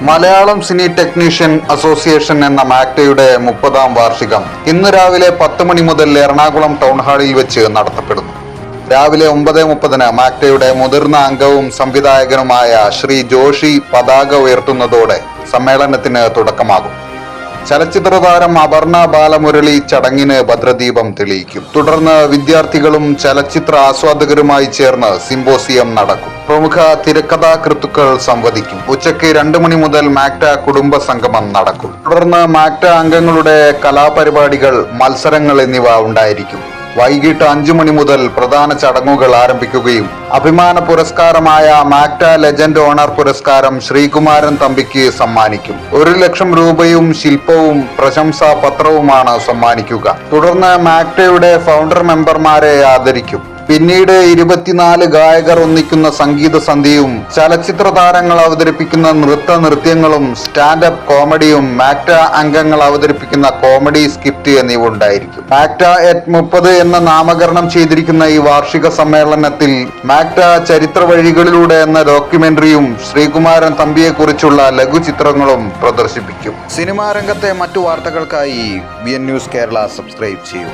Malayalam Sini technician association എന്ന മാക്ടയുടെ മുപ്പതാം വാർഷികം ഇന്ന് രാവിലെ പത്ത് മണി മുതൽ എറണാകുളം ടൗൺ ഹാളിൽ വെച്ച് നടത്തപ്പെടുന്നു. രാവിലെ ഒമ്പത് മുപ്പതിന് മാക്ടയുടെ മുതിർന്ന അംഗവും സംവിധായകനുമായ ശ്രീ ജോഷി പതാക ഉയർത്തുന്നതോടെ സമ്മേളനത്തിന് തുടക്കമാകും. ചലച്ചിത്ര താരം അപർണ ബാലമുരളി ചടങ്ങിന് ഭദ്രദീപം തെളിയിക്കും. തുടർന്ന് വിദ്യാർത്ഥികളും ചലച്ചിത്ര ആസ്വാദകരുമായി ചേർന്ന് സിംബോസിയം നടക്കും. പ്രമുഖ തിരക്കഥാകൃത്തുക്കൾ സംവദിക്കും. ഉച്ചയ്ക്ക് രണ്ടു മണി മുതൽ മാക്ട കുടുംബ സംഗമം നടക്കും. തുടർന്ന് മാക്ട അംഗങ്ങളുടെ കലാപരിപാടികൾ മത്സരങ്ങൾ എന്നിവ ഉണ്ടായിരിക്കും. വൈകിട്ട് അഞ്ചു മണി മുതൽ പ്രധാന ചടങ്ങുകൾ ആരംഭിക്കുകയും അഭിമാന പുരസ്കാരമായ മാക്ട ലെജൻഡ് ഓണർ പുരസ്കാരം ശ്രീകുമാരൻ തമ്പിക്ക് സമ്മാനിക്കും. ഒരു ലക്ഷം രൂപയും ശില്പവും പ്രശംസാ പത്രവുമാണ് സമ്മാനിക്കുക. തുടർന്ന് മാക്ടയുടെ ഫൗണ്ടർ മെമ്പർമാരെ ആദരിക്കും. പിന്നീട് ഇരുപത്തിനാല് ഗായകർ ഒന്നിക്കുന്ന സംഗീത സന്ധ്യയും ചലച്ചിത്ര താരങ്ങൾ അവതരിപ്പിക്കുന്ന നൃത്ത നൃത്യങ്ങളും സ്റ്റാൻഡപ്പ് കോമഡിയും മാക്ട അംഗങ്ങൾ അവതരിപ്പിക്കുന്ന കോമഡി സ്കിറ്റ് എന്നിവ ഉണ്ടായിരിക്കും. മാക്ട എറ്റ് മുപ്പത് എന്ന നാമകരണം ചെയ്തിരിക്കുന്ന ഈ വാർഷിക സമ്മേളനത്തിൽ മാക്ട ചരിത്ര വഴികളിലൂടെ എന്ന ഡോക്യുമെന്ററിയും ശ്രീകുമാരൻ തമ്പിയെ കുറിച്ചുള്ള ലഘുചിത്രങ്ങളും പ്രദർശിപ്പിക്കും. സിനിമാ രംഗത്തെ മറ്റു വാർത്തകൾക്കായി B N news Kerala subscribe ചെയ്യൂ